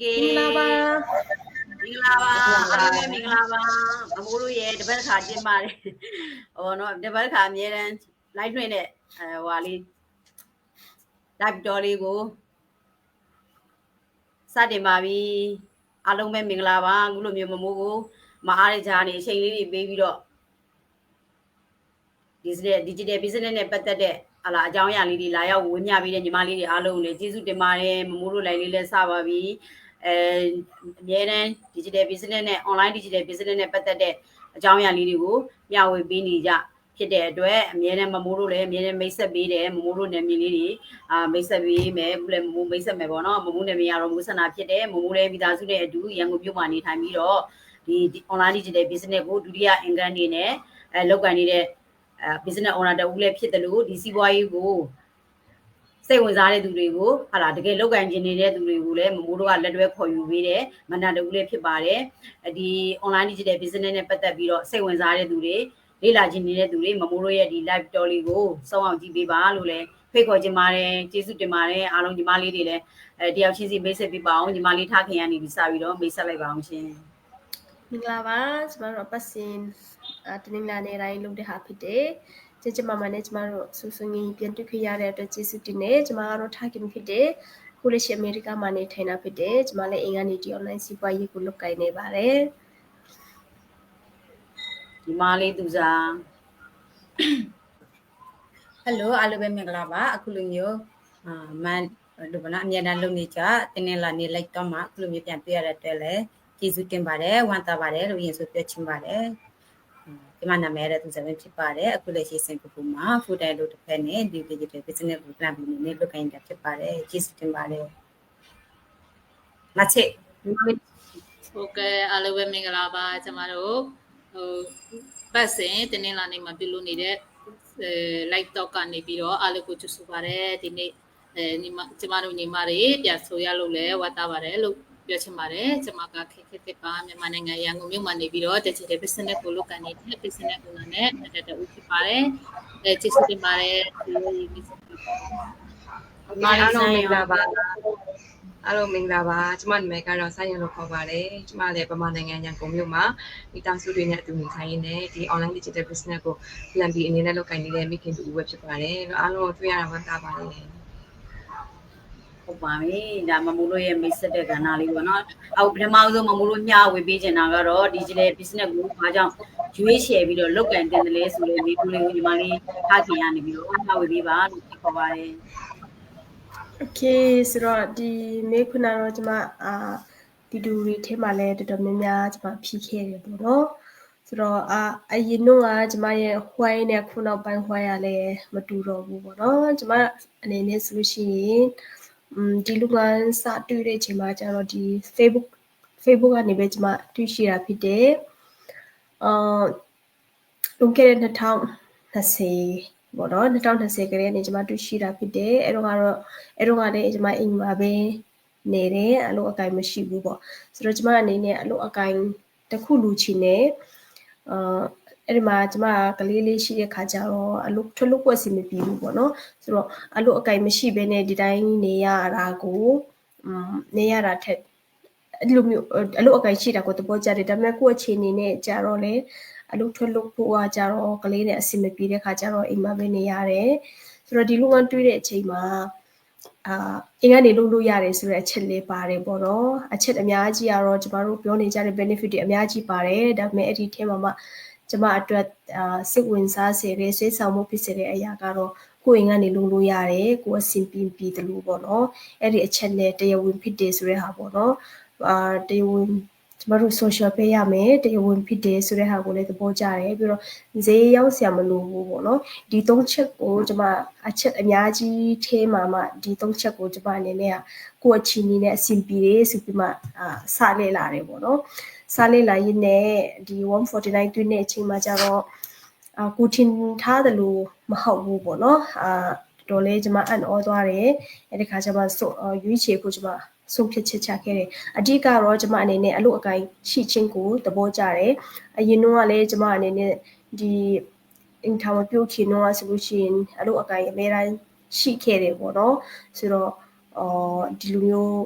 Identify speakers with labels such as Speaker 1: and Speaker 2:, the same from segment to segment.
Speaker 1: ကေ
Speaker 2: မင်္ဂလာပါ
Speaker 1: မင်္ဂလာပါအားလုံးပဲမင်္ဂလာပါအမိုးတို့ရဲ့တပတ်တစ်ခါကျင်းပါတယ်ဟောနော်တပတ်တစ်ခါအများတန်း live တွင်တဲ့အဲဟွာလေး live တော်လေးကိုစတင်ပါပြီအားလုံးပဲမင်္ဂလာပါအခုလိုမျိုးမမိုးကိုမအားတဲ့ကြားနေအချိန်လေးတွေပေးပြီးတော့ digital digital business နဲ့ပတ်သက်တဲ့ဟာလာအကြောင်းအရာလေးတွေလာရောက်ဝင်မြပေးတဲ့ညီမလေးတွေအားလုံးကိုလည်းကျေးဇူးတင်ပါတယ်မမိုးတို့ live လေးလည်းစပါပြီ အဲအများတန်း digital business နဲ့ online digital business နဲ့ပတ်သက်တဲ့အကြောင်းအရာလေးတွေကိုမျှဝေပေးနေကြဖြစ်တဲ့အတွက်အများတန်းမမိုးတို့လည်းအများတန်းမိတ်ဆက်ပေးတယ်မမိုးတို့နာမည်လေးတွေအာမိတ်ဆက်ပေးမယ်အခုလည်းမမိုးမိတ်ဆက်မယ်ပေါ့နော်မမိုးနာမည်ကတော့မိုးဆန္ဒဖြစ်တယ်မမိုးလည်းမိသားစုနဲ့အတူရန်ကုန်မြို့မှာနေထိုင်ပြီးတော့ဒီ online digital business ကိုဒုတိယအင်ကန်နေနဲ့အဲလောက်ကန်နေတဲ့အဲ business owner တဦးလည်းဖြစ်တယ်လို့ဒီစီးပွားရေးကို စိတ်ဝင်စားတဲ့သူတွေကိုဟာလာတကယ်လောက်ကန်ကျင်နေတဲ့သူတွေကိုလည်းမမိုးတို့ကလက်တွဲခေါ်ယူပေးတယ်မန္တတူလည်းဖြစ်ပါတယ်ဒီ online digital business နဲ့ပတ်သက်ပြီးတော့စိတ်ဝင်စားတဲ့သူတွေလေ့လာခြင်းနေတဲ့သူတွေမမိုးတို့ရဲ့ဒီ live story လေးကိုစောင့်အောင်ကြည့်ပေးပါလို့လည်းဖိတ်ခေါ်ခြင်းပါတယ်ကျေးဇူးတင်ပါတယ်အားလုံးညီမလေးတွေလည်းအဲတယောက်ချင်းစီမိတ်ဆက်ပေးပါအောင်ညီမလေးထားခင်ရနေပြီးစပြီးတော့မိတ်ဆက်လိုက်ပါအောင်ရှင်
Speaker 2: မင်္ဂလာပါကျမတို့အပတ်စဉ်အာတနင်္လာနေ့တိုင်းလုပ်တဲ့ဟာဖြစ်တယ် ကျကျမမနဲ့ကျမတို့ဆူဆူငင်းပြန်တွေ့ခွင့်ရတဲ့အတွက်ကျေးဇူးတင်နေကျမကတော့ထားခင်ဖြစ်တယ်ခုလက်ရှိအမေရိကမှာနေထိုင်တာဖြစ်တယ်ကျမလည်းအင်္ဂါနေ့ဒီ online စီးပွားရေးကိုလုပ်ကိုင်နေပါတယ်
Speaker 1: ညီမလေးသူစား
Speaker 3: ဟယ်လိုအားလုံးပဲမင်္ဂလာပါအခုလိုမျိုးအာမန်ဒီဘနာအမြဲတမ်းလုပ်နေကြတင်းနေလာနေလိုက်တော့မှအခုလိုမျိုးပြန်ပြရတဲ့အတွက်လည်းကျေးဇူးတင်ပါတယ်ဝမ်းသာပါတယ်လို့ရင်ဆိုပြောချင်ပါတယ် ဒီမှာနာမည်ရတဲ့သူစပဲဖြစ်ပါတယ်အခုလည်းရှိစင်ပပူမှာ food diet လို့တစ်ဖက်နဲ့ဒီ digital business ကို plan ပြီးနေလုပ်ကိုင်တာဖြစ်ပါတယ်ကျေးဇူးတင်ပါတယ်မချစ်
Speaker 4: ဟုတ်ကဲ့အားလုံးပဲမင်္ဂလာပါကျမတို့ဟိုပတ်စဉ်တင်းနေလာနေမှာပြုလုပ်နေတဲ့အဲ live talk ကနေပြီးတော့အားလုံးကိုကြိုဆိုပါရစေဒီနေ့အဲညီမကျမတို့ညီမတွေပြန်ဆိုရလို့လဲဝတ်သားပါတယ်လို့ ပြောချင်ပါတယ်ကျမကခက်ခက်တက်ပါမြန်မာနိုင်ငံရန်ကုန်မြို့မှာနေပြီးတော့ digital business ကိုလုပ်ကိုင်နေတဲ့ business ကိုလည်းတက်တက်ဦးဖြစ်ပါတယ်အဲကျေးဇူးတင်ပါတယ်ဒီလိုရေးပြီး
Speaker 1: မာရီ
Speaker 5: အားလုံး
Speaker 1: ဆိုင်
Speaker 5: မင်္ဂ
Speaker 1: ရော
Speaker 5: လာပါအားလုံးမင်္ဂလာပါကျမနာမည်ကတော့ဆိုင်းရလို့ခေါ်ပါတယ်ကျမလည်းဗမာနိုင်ငံရန်ကုန်မြို့မှာမိသားစုတွေနဲ့အတူနေထိုင်ရင်းနဲ့ဒီ online digital business ကို plan ပြီးအနေနဲ့လုပ်ကိုင်နေတဲ့မိခင်တူပဲဖြစ်ပါတယ်အားလုံးကိုတွေ့ရတာဝမ်းသာပါတယ်
Speaker 1: ဟုတ်ပါပြီဒါမမိုးလို့ရဲ့မိတ်ဆက်တဲ့ကဏ္ဍလေးပေါ့နော်အောက်ပထမဆုံးမမိုးလို့ညဝေပေးချင်တာကတော့ digital business ကိုဘာကြောင့်ရွေးချယ်ပြီးတော့လုပ်ကန်တင်တယ်လဲဆိုတဲ့မိကုလေးကိုညီမလေးထားခင်ရနေပြီးတော့ညဝေပေးပါလို့ခေါ်ပါတယ်
Speaker 2: Okay ဆိုတော့ဒီမိခုနတော့ကျွန်မအာဒီလူတွေထဲမှာလည်းတော်တော်များများကျွန်မဖြီးခဲ့တယ်ပေါ့နော်ဆိုတော့အာအရင်တော့ကကျမရဲ့ white နဲ့ခုနောက်ပိုင်း white ရလဲမတူတော့ဘူးပေါ့နော်ကျမအနေနဲ့ဆိုလို့ရှိရင် อืมဒီလူကစတွေ့တဲ့အချိန်မှာကျတော့ဒီ Facebook Facebook ကနေပဲကျမတွေ့ရှိတာဖြစ်တယ်အာလွန်ခဲ့တဲ့2020ပေါ့နော်2020ကလေးကနေကျမတွေ့ရှိတာဖြစ်တယ်အဲ့တော့ကတော့အဲ့တော့ကလည်းကျမအိမ်မှာပဲနေတယ်အလုပ်အကိုင်မရှိဘူးပေါ့ဆိုတော့ကျမအနေနဲ့အလုပ်အကိုင်တစ်ခုလူချင်နေအာ အဲ့ဒီမှာကျမကလေးလေးရှိတဲ့ခါကျတော့အလုပ်ထွက်လို့ပွက်စီမပြေဘူးပေါ့နော်ဆိုတော့အလုပ်အကိုင်မရှိဘဲနဲ့ဒီတိုင်းနေရတာကိုอืมနေရတာထက်အဲ့လိုမျိုးအလုပ်အကိုင်ရှိတာကိုသဘောကျတယ်ဒါပေမဲ့ကိုယ့်အခြေအနေနဲ့ကြာတော့လေအလုပ်ထွက်လို့ဖို့ကကြတော့ကလေးနဲ့အဆင်မပြေတဲ့ခါကျတော့အိမ်မှာပဲနေရတယ်ဆိုတော့ဒီလိုကတွေးတဲ့အချိန်မှာအာအင်ကနေလုပ်လို့ရတယ်ဆိုတဲ့အချက်လေးပါတယ်ပေါ့နော်အချက်အများကြီးကတော့ကျမတို့ပြောနေကြတဲ့ benefit တွေအများကြီးပါတယ်ဒါပေမဲ့အဲ့ဒီထဲမှာမှ ကျမအတွက်အာစိတ်ဝင်စားစေတဲ့စိတ်ဆောင်မှုဖြစ်စေတဲ့အရာကတော့ကိုယ်အင်ကနေလုပ်လို့ရတယ်ကိုယ်အဆင်ပြေပြေတယ်လို့ပေါ့နော်အဲ့ဒီအချက်နဲ့တရားဝင်ဖြစ်တယ်ဆိုတဲ့ဟာပေါ့နော်အာတရားဝင်ကျမတို့ social ပေးရမယ်တရားဝင်ဖြစ်တယ်ဆိုတဲ့ဟာကိုလည်းသဘောကျတယ်ပြီးတော့ဈေးရောက်ဆရာမလိုဘူးပေါ့နော်ဒီသုံးချက်ကိုကျမအချက်အများကြီးထဲမှာမှဒီသုံးချက်ကိုကျမအနေနဲ့ကကိုယ့်အချီနီနဲ့အဆင်ပြေတယ်ဆိုပြီးမှအာစလဲလာတယ်ပေါ့နော် စလဲလာရင်းနဲ့ဒီ149တွင်းတဲ့အချိန်မှာကျတော့အာကိုထင်ထားတယ်လို့မဟုတ်ဘူးပေါ့နော်အာတော်လေးကျမအန်အောသွားတယ်အဲ့ဒီခါကျမှဆိုရွေးချယ်ဖို့ကျမဆုံးဖြတ်ချက်ချခဲ့တယ်အဓိကတော့ကျမအနေနဲ့အလို့အကိုင်ရှိချင်းကိုသဘောကျတယ်အရင်တော့ကလည်းကျမအနေနဲ့ဒီအင်တာမပြုတ်ခင်တော့ဆိုလို့ရှိရင်အလို့အကိုင်အများတိုင်းရှိခဲ့တယ်ပေါ့နော်ဆိုတော့အော်ဒီလိုမျိုး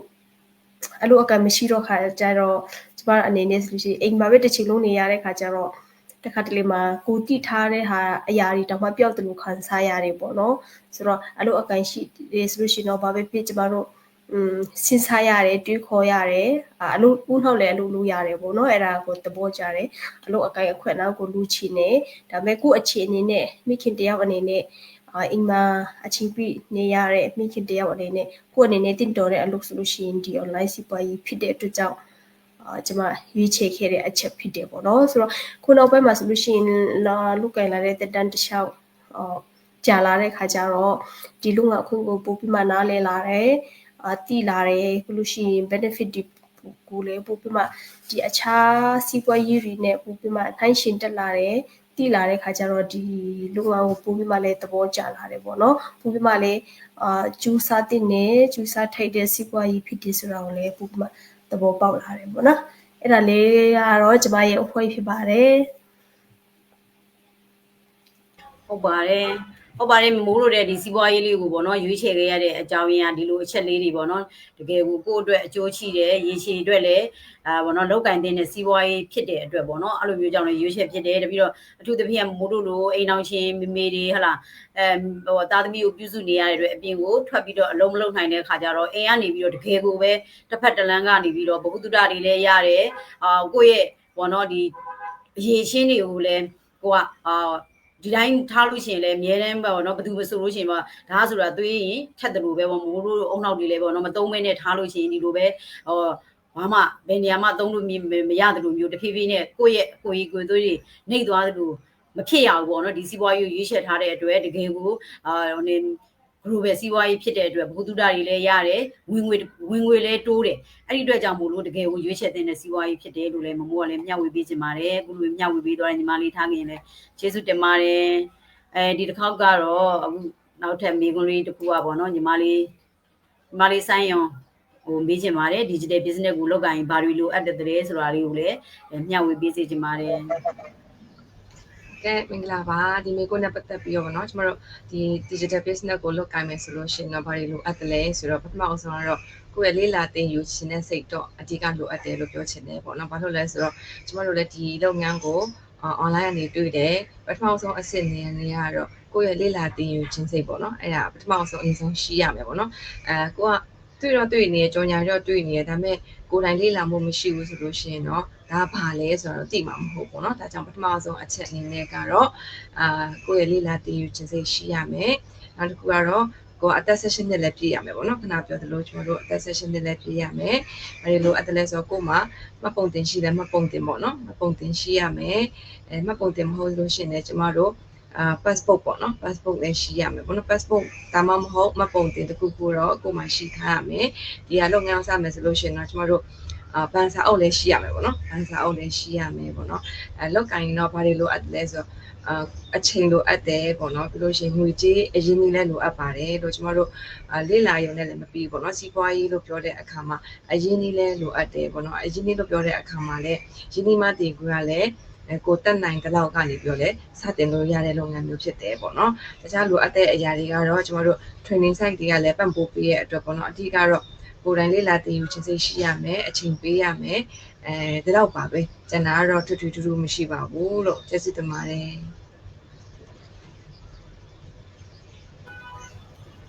Speaker 2: အဲ့လိုအကန့်မရှိတော့ခါကြတော့ ကျမအနေနဲ့ဆိုလို့ရှိရင်အိမ်မှာပဲတစ်ချိန်လုံးနေရတဲ့ခါကျတော့တခါတလေမှာကိုတိထားတဲ့ဟာအရာတွေတောင်မှပျောက်တယ်လို့ခံစားရတယ်ပေါ့နော်ဆိုတော့အဲ့လိုအကန့်ရှိတယ်ဆိုလို့ရှိရင်တော့ဘာပဲဖြစ်ကျမတို့อืมစဉ်းစားရတယ်တွေးခေါ်ရတယ်အလိုဦးနှောက်လည်းအလိုလိုရတယ်ပေါ့နော်အဲ့ဒါကိုသဘောကျတယ်အလိုအကိုင်အခွင့်အနောက်ကိုလူချင်နေဒါပေမဲ့ကိုယ့်အခြေအနေနဲ့မိခင်တယောက်အနေနဲ့အာအိမ်မှာအချင်းပြနေရတဲ့မိခင်တယောက်အနေနဲ့ကိုယ့်အနေနဲ့တင့်တော်တဲ့အလုပ်ဆိုလို့ရှိရင်ဒီ online စီးပွားရေးဖြစ်တဲ့အတွက်ကြောင့်အာ ကျွန်မရွေးချယ်ခဲ့တဲ့အချက်ဖြစ်တယ်ပေါ့နော်ဆိုတော့ခုနောက်ပိုင်းမှာဆိုလို့ရှိရင်လာလုကင်လာတဲ့တက်တန်းတစ်လျှောက်အာကြာလာတဲ့ခါကျတော့ဒီလူငါအခုကိုပို့ပြီးမှနားလဲလာတယ်အာတည်လာတယ်ဘလို့ရှိရင် benefit ဒီကိုလည်းပို့ပြီးမှဒီအခြားစီးပွားရေးတွေနဲ့ပို့ပြီးမှနှိုင်းရှင်တက်လာတယ်တည်လာတဲ့ခါကျတော့ဒီလူငါကိုပို့ပြီးမှလည်းသဘောကျလာတယ်ပေါ့နော်ပို့ပြီးမှလည်းအာကျူးစားတဲ့နဲ့ကျူးစားထိုက်တဲ့စီးပွားရေးဖြစ်တယ်ဆိုတာကိုလည်းပို့ပြီးမှသ ဘောပေါက်လာတယ်ပေါ့နော်အဲ့ဒါလေးကတော့ကျမရဲ့အဖွဲဖြစ်ပါတယ်
Speaker 1: ဟုတ်ပါတယ် ဟုတ်ပါတယ်မိုးလို့တဲ့ဒီစီးပွားရေးလေးကိုပေါ့နော်ရွေးချယ်ခဲ့ရတဲ့အကြောင်းရင်းကဒီလိုအချက်လေးတွေပေါ့နော်တကယ်ကိုကိုယ့်အတွက်အကျိုးရှိတယ်ရေရှည်အတွက်လည်းအာပေါ့နော်လောက်ကင်တဲ့စီးပွားရေးဖြစ်တဲ့အတွက်ပေါ့နော်အဲ့လိုမျိုးကြောင့်လည်းရွေးချယ်ဖြစ်တယ်တပြီးတော့အထူးသဖြင့်မိုးလို့လို့အိမ်အောင်ရှင်မေမေတွေဟလာအဲဟိုသားသမီးကိုပြုစုနေရတဲ့အတွက်အပြင်ကိုထွက်ပြီးတော့အလုံးမလုံးနိုင်တဲ့ခါကျတော့အိမ်ကနေပြီးတော့တကယ်ကိုပဲတစ်ဖက်တစ်လမ်းကနေပြီးတော့ဘဝတုဒ္ဒတွေလည်းရတယ်အာကိုယ့်ရဲ့ပေါ့နော်ဒီအရေးရှင်းတွေကိုလည်းကိုကအာ ဒီတိုင်းထားလို့ရှိရင်လည်းအများတန်းပေါ့နော်ဘယ်သူမဆိုလို့ရှိရင်ပေါ့ဒါဆိုတာသွေးရင်ထက်တယ်လို့ပဲပေါ့မိုးလို့အုံနောက်တွေလည်းပေါ့နော်မသုံးမဲနဲ့ထားလို့ရှိရင်ဒီလိုပဲဟောဘာမှဘယ်နေရာမှသုံးလို့မရတယ်လို့မျိုးတဖြည်းဖြည်းနဲ့ကိုယ့်ရဲ့ကိုယ်ကြီးကိုယ်သွေးတွေနှိပ်သွားတယ်လို့မဖြစ်ရဘူးပေါ့နော်ဒီစီးပွားရေးရွေးချယ်ထားတဲ့အတွက်တကယ်ကိုအာဟိုနေ global စီးပွားရေးဖြစ်တဲ့အတွက်ဘုသူဒ္ဒတွေလည်းရတယ်ဝင်ငွေဝင်ငွေလည်းတိုးတယ်အဲ့ဒီအတွက်ကြောင့်မို့လို့တကယ်ကိုရွေးချယ်တဲ့စီးပွားရေးဖြစ်တယ်လို့လည်းမမိုးကလည်းမျှဝေပေးချင်ပါတယ်ခုလိုမျှဝေပေးသွားတဲ့ညီမလေးထားခင်လည်းကျေးဇူးတင်ပါတယ်အဲဒီတစ်ခေါက်ကတော့အခုနောက်ထပ်မိကွန်းလေးတစ်ခုอ่ะပေါ့နော်ညီမလေးညီမလေးဆိုင်းယုံဟိုမေးချင်ပါတယ် digital business ကိုလောက်ကိုင်းဘာတွေလိုအပ်တဲ့ဆိုတာလေးကိုလည်းမျှဝေပေးစေချင်ပါတယ်
Speaker 5: ကဲမင်္ဂလာပါဒီမေကိုနဲ့ပတ်သက်ပြီးတော့ဗောနော်ကျမတို့ဒီ digital business ကိုလုပ်ကိုင်မယ်ဆိုလို့ရှိရင်တော့ဘာတွေလိုအပ်တယ်လဲဆိုတော့ပထမအောင်ဆုံးကတော့ကိုယ့်ရဲ့လေးလာတင်ယူခြင်းနဲ့စိတ်တော့အဓိကလိုအပ်တယ်လို့ပြောချင်တယ်ပေါ့နော်ဘာလို့လဲဆိုတော့ကျမတို့လည်းဒီလုပ်ငန်းကို online ကနေတွေ့တယ်ပထမဆုံးအဆင့်နေနေရတော့ကိုယ့်ရဲ့လေးလာတင်ယူခြင်းစိတ်ပေါ့နော်အဲ့ဒါပထမဆုံးအရင်ဆုံးရှိရမယ်ပေါ့နော်အဲကိုကတွေ့တော့တွေ့နေကြောညာတော့တွေ့နေရဒါပေမဲ့ကိုယ်တိုင်လေးလာမှုမရှိဘူးဆိုလို့ရှိရင်တော့ ဒါဘာလဲဆိုတော့သိမှာမဟုတ်ဘူးเนาะဒါကြောင့်ပထမဆုံးအချက်အနေနဲ့ကတော့အာကိုယ့်ရဲ့လေးလာတည်ယူခြင်းစိတ်ရှိရမယ်နောက်တစ်ခုကတော့ကိုယ်အသက် session နဲ့လည်းပြည့်ရမယ်ပေါ့နော်ခဏပြောသလိုကျွန်တော်တို့အသက် session နဲ့လည်းပြည့်ရမယ်ဘာလို့လို့အသက်လဲဆိုတော့ကိုယ်မှာမှတ်ပုံတင်ရှိတယ်မှတ်ပုံတင်ပေါ့နော်မှတ်ပုံတင်ရှိရမယ်အဲမှတ်ပုံတင်မဟုတ်လို့ရှိရင်လည်းကျွန်တော်တို့အာ passport ပေါ့နော် passport လည်းရှိရမယ်ပေါ့နော် passport ဒါမှမဟုတ်မှတ်ပုံတင်တစ်ခုခုတော့ကိုယ်မှာရှိထားရမယ်ဒီဟာလုပ်ငန်းစမယ်ဆိုလို့ရှိရင်တော့ကျွန်တော်တို့ အာဘန်စာအုပ်လည်းရှိရမယ်ပေါ့နော်ဘန်စာအုပ်လည်းရှိရမယ်ပေါ့နော်အဲလောက်ကင်တော့ဘာတွေလိုအပ်လဲဆိုတော့အာအချိန်လိုအပ်တယ်ပေါ့နော်ပြီးလို့ရှိရင်ငွေကြေးအရင်းကြီးလည်းလိုအပ်ပါတယ်လို့ကျွန်တော်တို့အာလေ့လာရုံနဲ့လည်းမပြီးပေါ့နော်စီးပွားရေးလို့ပြောတဲ့အခါမှာအရင်းကြီးလည်းလိုအပ်တယ်ပေါ့နော်အရင်းကြီးလို့ပြောတဲ့အခါမှာလည်းရင်းနှီးမှတည်ကူရလည်းအဲကိုတက်နိုင်တဲ့လောက်ကနေပြောလဲစတင်လို့ရတဲ့လုပ်ငန်းမျိုးဖြစ်တယ်ပေါ့နော်။တခြားလိုအပ်တဲ့အရာတွေကတော့ကျွန်တော်တို့ training site တွေကလည်းပံ့ပိုးပေးရတဲ့အတွက်ပေါ့နော်။အဓိကတော့ ကိုယ်တိုင်လေးလာတင်ယူခြင်းစိတ်ရှိရမယ်အချိန်ပေးရမယ်အဲဒီတော့ပါပဲကျန်တာကတော့ထူးထူးထူးထူးမရှိပါဘူးလို့ကျေးဇူးတင်ပါတယ်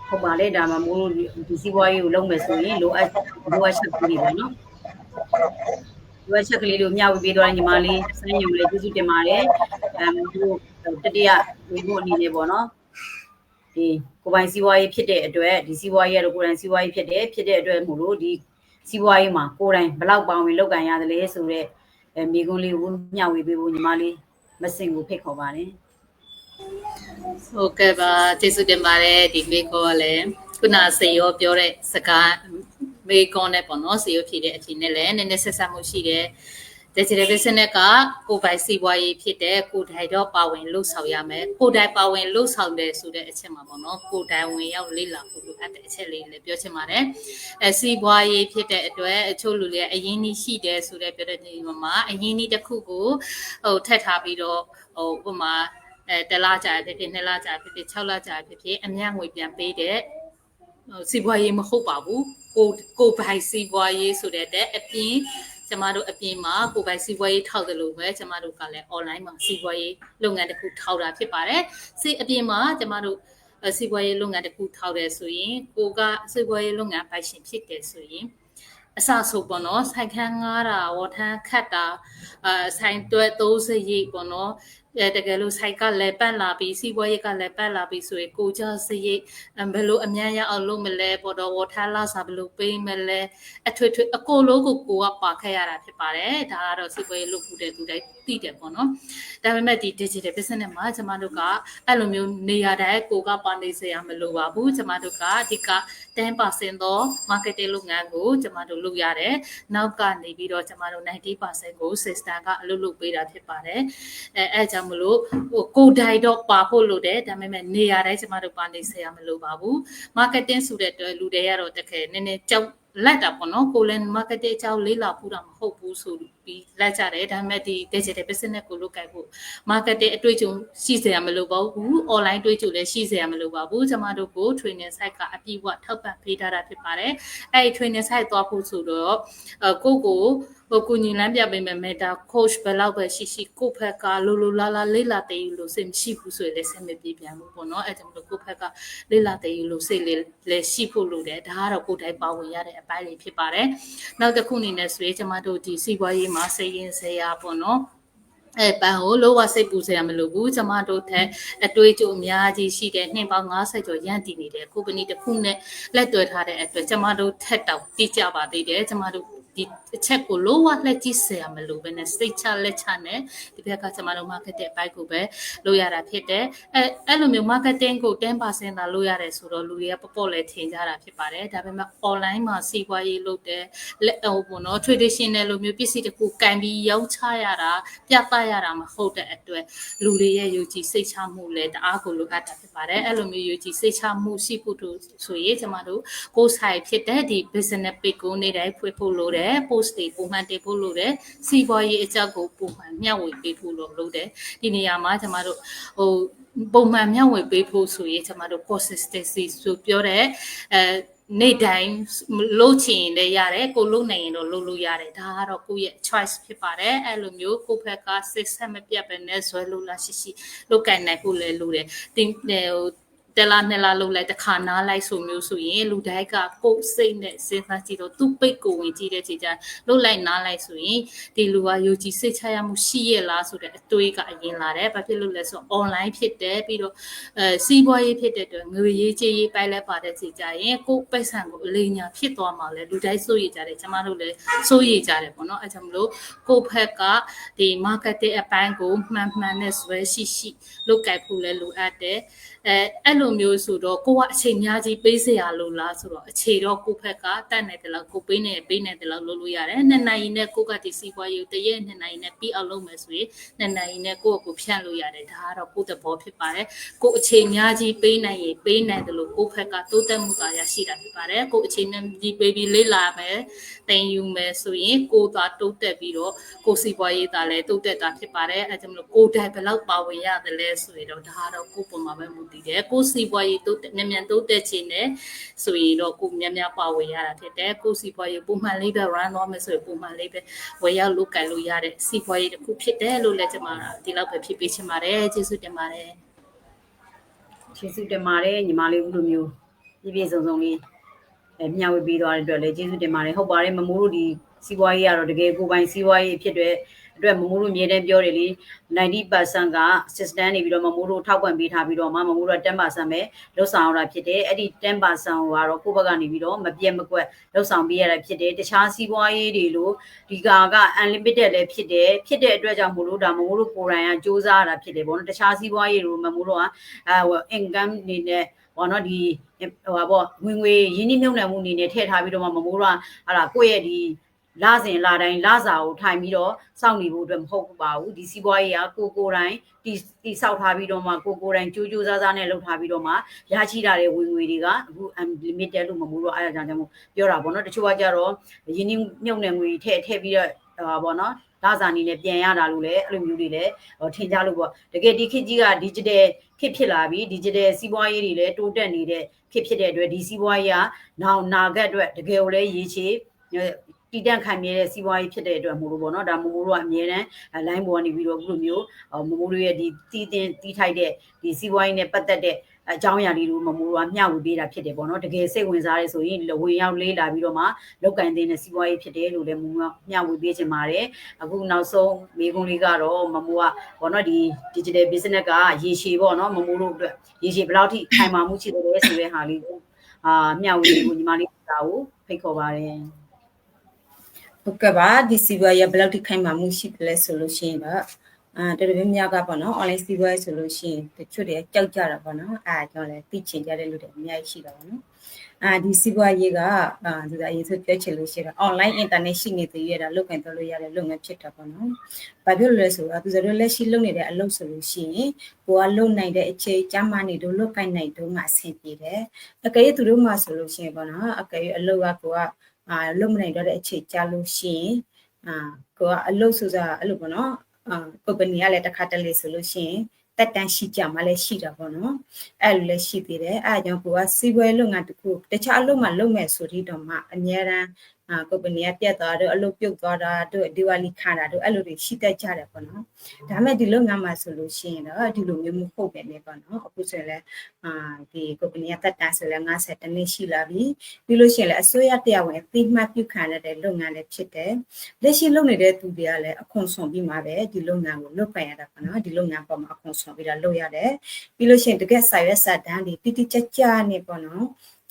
Speaker 1: ဟုတ်ပါလေဒါမှမို့ဒီစီးပွားရေးကိုလုပ်မယ်ဆိုရင်လိုအပ်လိုအပ်ချက်ကလေးပဲနော်လိုအပ်ချက်ကလေးတို့မျှဝေပေးသွားတဲ့ညီမလေးစမ်းရုံလေးကျေးဇူးတင်ပါတယ်အမ်ဒီတတိယဝေဖို့အနေနဲ့ပေါ့နော် ဒီကိုပိုင်စီးပွားရေးဖြစ်တဲ့အတွက်ဒီစီးပွားရေးကတော့ကိုယ်တိုင်စီးပွားရေးဖြစ်တယ်ဖြစ်တဲ့အတွက်မို့လို့ဒီစီးပွားရေးမှာကိုယ်တိုင်ဘယ်လောက်ပေါင်ဝင်လောက်ကန်ရတယ်လဲဆိုတော့အဲမိကုန်းလေးကိုမျှဝေပေးဖို့ညီမလေးမစင်ကိုဖိတ်ခေါ်ပါတယ်
Speaker 4: ဟုတ်ကဲ့ပါကျေးဇူးတင်ပါတယ်ဒီမေကောကလည်းခုနစေရောပြောတဲ့စကားမေကောနဲ့ပေါ့နော်စေရောဖြည့်တဲ့အချိန်နဲ့လည်းနည်းနည်းဆက်ဆက်မှုရှိတယ် digital business ကကိုယ်ပိုင်စီးပွားရေးဖြစ်တဲ့ကိုယ်တိုင်တော့ပါဝင်လှုပ်ဆောင်ရမယ်ကိုယ်တိုင်ပါဝင်လှုပ်ဆောင်တယ်ဆိုတဲ့အချက်မှာပေါ့နော်ကိုယ်တိုင်ဝင်ရောက်လေ့လာဖို့လိုအပ်တဲ့အချက်လေးလည်းပြောချင်ပါတယ်အဲစီးပွားရေးဖြစ်တဲ့အတွက်အချို့လူတွေအရင်ကြီးရှိတယ်ဆိုတဲ့ပြောတဲ့နေမှာအရင်ကြီးတစ်ခုကိုဟိုထက်ထားပြီးတော့ဟိုဥပမာအဲတလားကြာဖြစ်ဖြစ်နှစ်လကြာဖြစ်ဖြစ်6လကြာဖြစ်ဖြစ်အမြတ်ငွေပြန်ပေးတဲ့စီးပွားရေးမဟုတ်ပါဘူးကိုကိုပိုင်စီးပွားရေးဆိုတဲ့အပြင် ကျမတို့အပြင်မှာကိုပိုင်စီးပွားရေးထောက်တယ်လို့ပဲကျမတို့ကလည်း online မှာစီးပွားရေးလုပ်ငန်းတစ်ခုထောက်တာဖြစ်ပါတယ်စီအပြင်မှာကျမတို့စီးပွားရေးလုပ်ငန်းတစ်ခုထောက်တယ်ဆိုရင်ကိုကစီးပွားရေးလုပ်ငန်းပိုင်ရှင်ဖြစ်တယ်ဆိုရင်အစဆိုပေါ့နော်ဆိုင်ခန်းငားတာဝထန်းခတ်တာအဲဆိုင်တွဲ30ရိတ်ပေါ့နော် အဲတကယ်လို့ site ကလည်းပတ်လာပြီးစီးပွားရေးကလည်းပတ်လာပြီးဆိုရင်ကိုကြစရိတ်ဘယ်လိုအမြန်ရအောင်လုပ်မလဲပေါ်တော့ water လာစားဘယ်လိုပေးမလဲအထွေထွေအကိုလုံးကိုကိုကပါခဲ့ရတာဖြစ်ပါတယ်ဒါကတော့စီးပွားရေးလုပ်ဖို့တဲ့သူတိုင်းသိတယ်ပေါ့နော်ဒါပေမဲ့ဒီ digital business မှာကျမတို့ကအဲ့လိုမျိုးနေရာတိုင်းကိုကပါနေစရာမလိုပါဘူးကျမတို့ကအဓိက10%သော marketing လုပ်ငန်းကိုကျမတို့လုပ်ရတယ်နောက်ကနေပြီးတော့ကျမတို့90%ကို system ကအလုပ်လုပ်ပေးတာဖြစ်ပါတယ်အဲအဲကြောင့်မလို့ဟိုကိုတိုင်တော့ပါဖို့လိုတယ်ဒါပေမဲ့နေရာတိုင်းကျမတို့ပါနေစရာမလိုပါဘူး marketing ဆိုတဲ့အတွက်လူတွေကတော့တကယ်နည်းနည်းကြောက်လက်တာပေါ့နော်ကိုလည်း marketing အကြောင်းလေးလာပူတာမဟုတ်ဘူးဆိုပြီးလက်ကြတယ်ဒါပေမဲ့ဒီ digital business ကိုလုပ်ကိုင်ဖို့ marketing အတွေ့အကြုံရှိစရာမလိုပါဘူး online တွေ့ကြုံလည်းရှိစရာမလိုပါဘူးကျမတို့ကို training site ကအပြည့်အဝထောက်ပံ့ပေးထားတာဖြစ်ပါတယ်အဲ့ဒီ training site သွားဖို့ဆိုတော့အကို ကိုဟိုကိုညီလမ်းပြပေးမယ် meta coach ဘယ်လောက်ပဲရှိရှိကိုယ့်ဘက်ကလိုလိုလာလာလေးလာတည်ယူလို့စိတ်မရှိဘူးဆိုရင်လည်းစိတ်မပြေပြန်ဘူးပေါ့နော်အဲကြောင့်မလို့ကိုယ့်ဘက်ကလေးလာတည်ယူလို့စိတ်လေးလည်းရှိဖို့လိုတယ်ဒါကတော့ကိုယ်တိုင်ပါဝင်ရတဲ့အပိုင်းလေးဖြစ်ပါတယ်နောက်တစ်ခုအနေနဲ့ဆိုရင်ကျမတို့ဒီစီးပွားရေးမှာစိတ်ရင်းစရာပေါ့နော်အဲပန်းကိုလောကစိတ်ပူစရာမလိုဘူးကျမတို့ထက်အတွေးကြိုအများကြီးရှိတဲ့နှင်းပေါင်း90ကျော်ရန်တည်နေတဲ့ကုမ္ပဏီတစ်ခုနဲ့လက်တွဲထားတဲ့အတွက်ကျမတို့ထက်တောင်တိကျပါသေးတယ်ကျမတို့ဒီ အချက်ကိုလောကလက်ကြည့်စရာမလိုဘဲနဲ့စိတ်ချလက်ချနဲ့ဒီဘက်ကကျမတို့ marketing ဘိုက်ကိုပဲလုပ်ရတာဖြစ်တယ်အဲအဲ့လိုမျိုး marketing ကို10%သာလုပ်ရတယ်ဆိုတော့လူတွေကပေါ့ပေါ့လဲထင်ကြတာဖြစ်ပါတယ်ဒါပေမဲ့ online မှာစီးပွားရေးလုပ်တယ်လက်ဟိုပေါ့နော် traditional လိုမျိုးပစ္စည်းတစ်ခုကင်ပြီးရောင်းချရတာပြသရတာမဟုတ်တဲ့အတွက်လူတွေရဲ့ယုံကြည်စိတ်ချမှုလည်းတအားကိုလိုအပ်တာဖြစ်ပါတယ်အဲ့လိုမျိုးယုံကြည်စိတ်ချမှုရှိဖို့တို့ဆိုရင်ကျမတို့ကိုယ်ဆိုင်ဖြစ်တဲ့ဒီ business page ကိုနေတိုင်းဖွင့်ဖို့လိုတယ် post တွေပုံမှန်တင်ဖို့လိုတယ်စီးပွားရေးအကြောက်ကိုပုံမှန်မျှဝေပေးဖို့လိုလို့တယ်ဒီနေရာမှာကျမတို့ဟိုပုံမှန်မျှဝေပေးဖို့ဆိုရင်ကျမတို့ consistency ဆိုပြောတဲ့အဲနေ့တိုင်းလုပ်ချင်လည်းရတယ်ကိုလုပ်နိုင်ရင်တော့လုပ်လို့ရတယ်ဒါကတော့ကိုယ့်ရဲ့ choice ဖြစ်ပါတယ်အဲ့လိုမျိုးကိုယ့်ဘက်က system မပြတ်ပဲနဲ့ဇွဲလို့လားရှိရှိလုပ်ကင်နိုင်ဖို့လည်းလိုတယ်တင်ဟို တလားနှစ်လားလုံးလိုက်တစ်ခါနားလိုက်ဆိုမျိုးဆိုရင်လူတိုင်းကကိုယ်စိတ်နဲ့စဉ်းစားကြည့်တော့သူ့ပိတ်ကိုဝင်ကြည့်တဲ့ချိန်ကျလှုပ်လိုက်နားလိုက်ဆိုရင်ဒီလူကယုံကြည်စိတ်ချရမှုရှိရလားဆိုတဲ့အတွေးကအရင်လာတယ်ဘာဖြစ်လို့လဲဆိုတော့ online ဖြစ်တယ်ပြီးတော့အဲစီးပွားရေးဖြစ်တဲ့အတွက်ငွေရေးကြေးရေးပိုက်လက်ပါတဲ့ချိန်ကျရင်ကိုယ်ပိတ်ဆံကိုအလေးညာဖြစ်သွားမှာလဲလူတိုင်းစိုးရိမ်ကြတယ်ကျမတို့လည်းစိုးရိမ်ကြတယ်ပေါ့နော်အဲကြောင့်မလို့ကိုယ့်ဘက်ကဒီ marketing အပိုင်းကိုမှန်မှန်နဲ့ဆွဲရှိရှိလုပ်ကိုင်ဖို့လည်းလိုအပ်တယ် အဲအဲ့လိုမျိုးဆိုတော့ကိုကအချိန်များကြီးပေးစရာလိုလားဆိုတော့အခြေတော့ကိုဖက်ကတတ်နေတယ်လို့ကိုပေးနေပေးနေတယ်လို့လုပ်လို့ရတယ်နှစ်နိုင်နဲ့ကိုကဒီစီပွားရေးတရက်နှစ်နိုင်နဲ့ပြီးအောင်လုပ်မယ်ဆိုရင်နှစ်နိုင်နဲ့ကိုယ့်ကိုဖြန့်လို့ရတယ်ဒါကတော့ကိုယ့်သဘောဖြစ်ပါတယ်ကိုအချိန်များကြီးပေးနိုင်ရင်ပေးနိုင်တယ်လို့ကိုဖက်ကတိုးတက်မှုသာရရှိတာဖြစ်ပါတယ်ကိုအချိန်များကြီးပေးပြီးလေးလာမယ်တင်ယူမယ်ဆိုရင်ကိုသာတိုးတက်ပြီးတော့ကိုစီပွားရေးသာလည်းတိုးတက်တာဖြစ်ပါတယ်အဲကြောင့်မလို့ကိုတိုင်ဘယ်လောက်ပါဝင်ရတယ်လဲဆိုရင်တော့ဒါကတော့ကိုပုံမှာပဲမူတည်တယ်ကိုစီပွားရေးတိုးတက်မြန်မြန်တိုးတက်ခြင်းနဲ့ဆိုရင်တော့ကိုများများပါဝင်ရတာဖြစ်တယ်ကိုစီပွားရေးပုံမှန်လေးပဲ run သွားမယ်ဆိုရင်ပုံမှန်လေးပဲဝယ်ရောက်လုပ်ကင်လို့ရတဲ့စီပွားရေးတစ်ခုဖြစ်တယ်လို့လည်းကျွန်မဒီလောက်ပဲဖြစ်ပေးချင်ပါတယ်ကျေးဇူးတင်ပါတယ်
Speaker 1: ကျေးဇူးတင်ပါတယ်ညီမလေးဦးလိုမျိုးပြည့်ပြည့်စုံစုံလေးအဲမျှဝေပေးသွားတဲ့အတွက်လည်းကျေးဇူးတင်ပါတယ်ဟုတ်ပါတယ်မမိုးတို့ဒီစီးပွားရေးကတော့တကယ်ကိုယ်ပိုင်စီးပွားရေးဖြစ်တဲ့ အတွက်မမိုးတို့အမြဲတမ်းပြောတယ်လေ90%က assistant နေပြီးတော့မမိုးတို့ထောက်ပံ့ပေးထားပြီးတော့မမမိုးတို့10%ပဲလောက်ဆောင်ရတာဖြစ်တယ်အဲ့ဒီ10%ကတော့ကိုယ့်ဘက်ကနေပြီးတော့မပြတ်မကွက်လောက်ဆောင်ပေးရတာဖြစ်တယ်တခြားစီးပွားရေးတွေလို့ဒီကာက unlimited လည်းဖြစ်တယ်ဖြစ်တဲ့အတွက်ကြောင့်မို့လို့ဒါမမိုးတို့ကိုယ်တိုင်ကစူးစမ်းရတာဖြစ်တယ်ပေါ့နော်တခြားစီးပွားရေးတွေမမိုးတို့ကအဲ income နေနဲ့ဘောနော်ဒီဟိုပါပေါ့ဝင်ငွေရင်းနှီးမြှုပ်နှံမှုအနေနဲ့ထည့်ထားပြီးတော့မှမမိုးတို့ကဟာလာကိုယ့်ရဲ့ဒီ လစဉ်လတိုင်းလစာကိုထိုင်ပြီးတော့စောင့်နေဖို့အတွက်မဟုတ်ပါဘူးဒီစီးပွားရေးကကိုကိုယ်တိုင်တီတီစောက်ထားပြီးတော့မှကိုကိုယ်တိုင်ကြိုးကြိုးစားစားနဲ့လုပ်ထားပြီးတော့မှရရှိတာတဲ့ဝင်ငွေတွေကအခု unlimited လို့မမိုးတော့အားရကြကြောင့်မို့ပြောတာပေါ့နော်တချို့ကကြတော့ရင်းနှီးမြုပ်နှံငွေထည့်ထည့်ပြီးတော့ဟာပေါ့နော်လစာနေနဲ့ပြန်ရတာလို့လည်းအဲ့လိုမျိုးတွေလည်းထင်ကြလို့ပေါ့တကယ်ဒီခေတ်ကြီးက digital ခေတ်ဖြစ်လာပြီ digital စီးပွားရေးတွေလည်းတိုးတက်နေတဲ့ခေတ်ဖြစ်တဲ့အတွက်ဒီစီးပွားရေးကနောင်နာဂတ်အတွက်တကယ်ကိုလည်းရည်ချေ တည်တံ့ခိုင်မြဲတဲ့စီးပွားရေးဖြစ်တဲ့အတွက်မို့လို့ပေါ့နော်ဒါမိုးမိုးတို့ကအမြဲတမ်း line ပေါ်ကနေပြီးတော့အခုလိုမျိုးမမိုးတို့ရဲ့ဒီတီးတင်တီးထိုက်တဲ့ဒီစီးပွားရေးနဲ့ပတ်သက်တဲ့အကြောင်းအရာလေးတို့မမိုးတို့ကမျှဝေပေးတာဖြစ်တယ်ပေါ့နော်တကယ်စိတ်ဝင်စားရဲဆိုရင်ဝင်ရောက်လေးလာပြီးတော့မှလောက်ကင်တဲ့စီးပွားရေးဖြစ်တယ်လို့လည်းမမိုးကမျှဝေပေးချင်ပါတယ်အခုနောက်ဆုံးမေကွန်လေးကတော့မမိုးကပေါ့နော်ဒီ digital business ကရေရှည်ပေါ့နော်မမိုးတို့အတွက်ရေရှည်ဘယ်လောက်ထိခိုင်မာမှုရှိတယ်လဲဆိုတဲ့ဟာလေးကိုအာမျှဝေဖို့ညီမလေးတာကိုဖိတ်ခေါ်ပါတယ်
Speaker 3: ဟုတ်ကဲ့ပါဒီစီးပွားရေးဘယ်လောက်ထိခိုင်မာမှုရှိတယ်လဲဆိုလို့ရှိရင်တော့အာတော်တော်များများကပေါ့နော် online စီးပွားရေးဆိုလို့ရှိရင်တချို့တွေကြောက်ကြတာပေါ့နော်အဲအကြောင်းလဲသိချင်ကြတဲ့လူတွေအများကြီးရှိတာပေါ့နော်အာဒီစီးပွားရေးကအာဒီအရင်ဆိုပြောချင်လို့ရှိရင် online internet ရှိနေသေးရတာလုပ်ကင်တော့လို့ရတဲ့လုပ်ငန်းဖြစ်တာပေါ့နော်။ဘာဖြစ်လို့လဲဆိုတော့သူတို့လက်ရှိလုပ်နေတဲ့အလုပ်ဆိုလို့ရှိရင်ကိုကလုပ်နိုင်တဲ့အချိန်ကျမှနေတို့လုပ်ကင်နိုင်တော့မှအဆင်ပြေတယ်။အကယ်၍သူတို့မှဆိုလို့ရှိရင်ပေါ့နော်အကယ်၍အလုပ်ကကိုက အာလုံမနိုင်တော့တဲ့အချိန်ကြာလို့ရှိရင်အာကိုကအလုပ်ဆိုစားအဲ့လိုပေါ့နော်အာကုမ္ပဏီကလည်းတစ်ခါတလေဆိုလို့ရှိရင်တက်တန်းရှိကြမှာလည်းရှိတာပေါ့နော်အဲ့လိုလည်းရှိသေးတယ်အဲ့အကြောင်းကိုကစီးပွားလုပ်ငန်းတစ်ခုတခြားအလုပ်မှလုပ်မယ်ဆိုပြီးတော့မှအများရန်အာကုမ္ပဏီကပြတ်သွားတော့အလုပ်ပြုတ်သွားတာတို့ဒီဝါလီခါတာတို့အဲ့လိုတွေရှိတတ်ကြတယ်ပေါ့နော်ဒါမဲ့ဒီလုပ်ငန်းမှာဆိုလို့ရှိရင်တော့ဒီလိုမျိုးမဟုတ်ပဲねပေါ့နော်အခုဆိုရင်လည်းအာဒီကုမ္ပဏီကတက်တန်းဆိုလည်း50တနှစ်ရှိလာပြီပြီးလို့ရှိရင်လည်းအစိုးရတရားဝင်သိမှတ်ပြုခံရတဲ့လုပ်ငန်းလည်းဖြစ်တယ်လက်ရှိလုပ်နေတဲ့သူတွေကလည်းအခွန်ဆောင်ပြီးမှပဲဒီလုပ်ငန်းကိုလုပ်ပိုင်ရတာပေါ့နော်ဒီလုပ်ငန်းပေါ်မှာအခွန်ဆောင်ပြီးတော့လုပ်ရတယ်ပြီးလို့ရှိရင်တကယ်စာရွက်စာတမ်းတွေတိတိကျကျနေပေါ့နော်